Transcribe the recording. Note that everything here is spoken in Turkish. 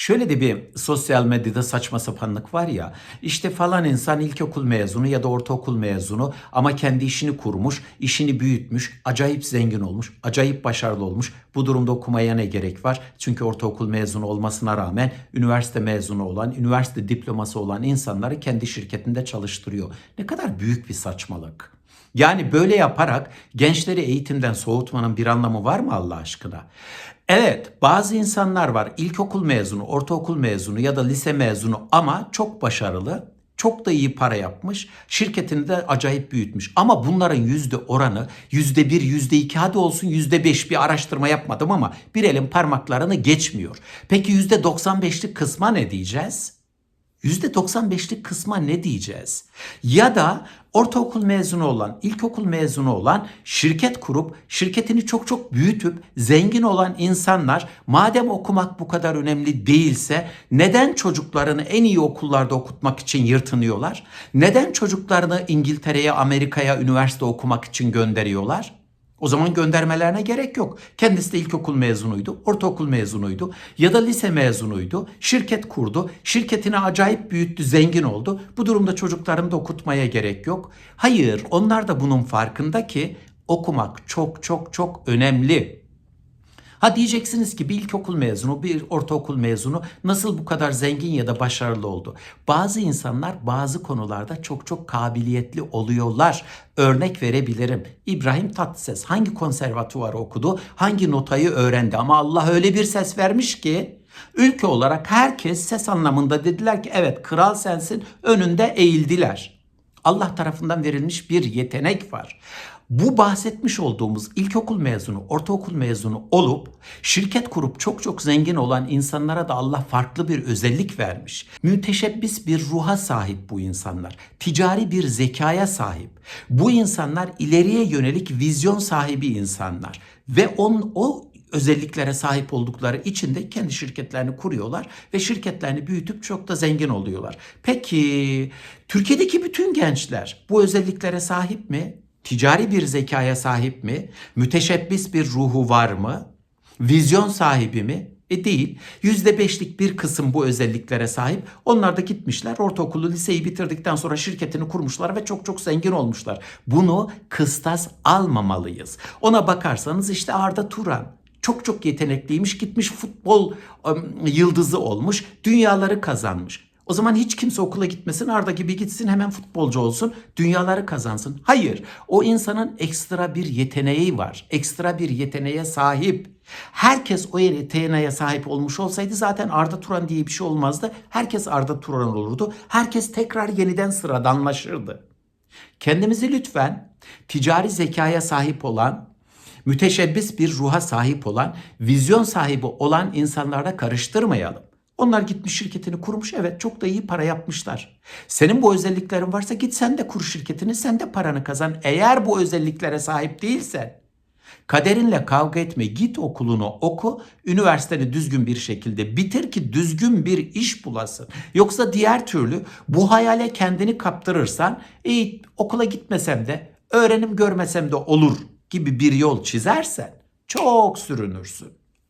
Şöyle de bir sosyal medyada saçma sapanlık var ya. işte falan insan ilkokul mezunu ya da ortaokul mezunu ama kendi işini kurmuş, işini büyütmüş, acayip zengin olmuş, acayip başarılı olmuş. Bu durumda okumaya ne gerek var? Çünkü ortaokul mezunu olmasına rağmen üniversite mezunu olan, üniversite diploması olan insanları kendi şirketinde çalıştırıyor. Ne kadar büyük bir saçmalık. Yani böyle yaparak gençleri eğitimden soğutmanın bir anlamı var mı Allah aşkına? Evet, bazı insanlar var ilkokul mezunu, ortaokul mezunu ya da lise mezunu ama çok başarılı, çok da iyi para yapmış, şirketini de acayip büyütmüş. Ama bunların yüzde oranı yüzde bir, yüzde iki hadi olsun yüzde beş bir araştırma yapmadım ama bir elin parmaklarını geçmiyor. Peki yüzde 95'lik kısma ne diyeceğiz? %95'lik kısma ne diyeceğiz? Ya da ortaokul mezunu olan, ilkokul mezunu olan şirket kurup şirketini çok çok büyütüp zengin olan insanlar madem okumak bu kadar önemli değilse neden çocuklarını en iyi okullarda okutmak için yırtınıyorlar? Neden çocuklarını İngiltere'ye, Amerika'ya üniversite okumak için gönderiyorlar? O zaman göndermelerine gerek yok. Kendisi de ilkokul mezunuydu, ortaokul mezunuydu ya da lise mezunuydu. Şirket kurdu, şirketini acayip büyüttü, zengin oldu. Bu durumda çocuklarını da okutmaya gerek yok. Hayır, onlar da bunun farkında ki okumak çok çok çok önemli. Ha diyeceksiniz ki bir ilkokul mezunu, bir ortaokul mezunu nasıl bu kadar zengin ya da başarılı oldu? Bazı insanlar bazı konularda çok çok kabiliyetli oluyorlar. Örnek verebilirim. İbrahim Tatlıses hangi konservatuvarı okudu? Hangi notayı öğrendi? Ama Allah öyle bir ses vermiş ki ülke olarak herkes ses anlamında dediler ki evet kral sensin önünde eğildiler. Allah tarafından verilmiş bir yetenek var. Bu bahsetmiş olduğumuz ilkokul mezunu, ortaokul mezunu olup şirket kurup çok çok zengin olan insanlara da Allah farklı bir özellik vermiş. Müteşebbis bir ruha sahip bu insanlar. Ticari bir zekaya sahip. Bu insanlar ileriye yönelik vizyon sahibi insanlar ve on, o özelliklere sahip oldukları için de kendi şirketlerini kuruyorlar ve şirketlerini büyütüp çok da zengin oluyorlar. Peki Türkiye'deki bütün gençler bu özelliklere sahip mi? Ticari bir zekaya sahip mi? Müteşebbis bir ruhu var mı? Vizyon sahibi mi? E değil. %5'lik bir kısım bu özelliklere sahip. Onlar da gitmişler ortaokulu liseyi bitirdikten sonra şirketini kurmuşlar ve çok çok zengin olmuşlar. Bunu kıstas almamalıyız. Ona bakarsanız işte Arda Turan çok çok yetenekliymiş gitmiş futbol yıldızı olmuş dünyaları kazanmış. O zaman hiç kimse okula gitmesin Arda gibi gitsin hemen futbolcu olsun dünyaları kazansın. Hayır o insanın ekstra bir yeteneği var ekstra bir yeteneğe sahip. Herkes o yeteneğe sahip olmuş olsaydı zaten Arda Turan diye bir şey olmazdı. Herkes Arda Turan olurdu. Herkes tekrar yeniden sıradanlaşırdı. Kendimizi lütfen ticari zekaya sahip olan, müteşebbis bir ruha sahip olan, vizyon sahibi olan insanlarla karıştırmayalım. Onlar gitmiş şirketini kurmuş evet çok da iyi para yapmışlar. Senin bu özelliklerin varsa git sen de kur şirketini sen de paranı kazan. Eğer bu özelliklere sahip değilsen kaderinle kavga etme git okulunu oku üniversiteni düzgün bir şekilde bitir ki düzgün bir iş bulasın. Yoksa diğer türlü bu hayale kendini kaptırırsan iyi okula gitmesem de öğrenim görmesem de olur gibi bir yol çizersen çok sürünürsün.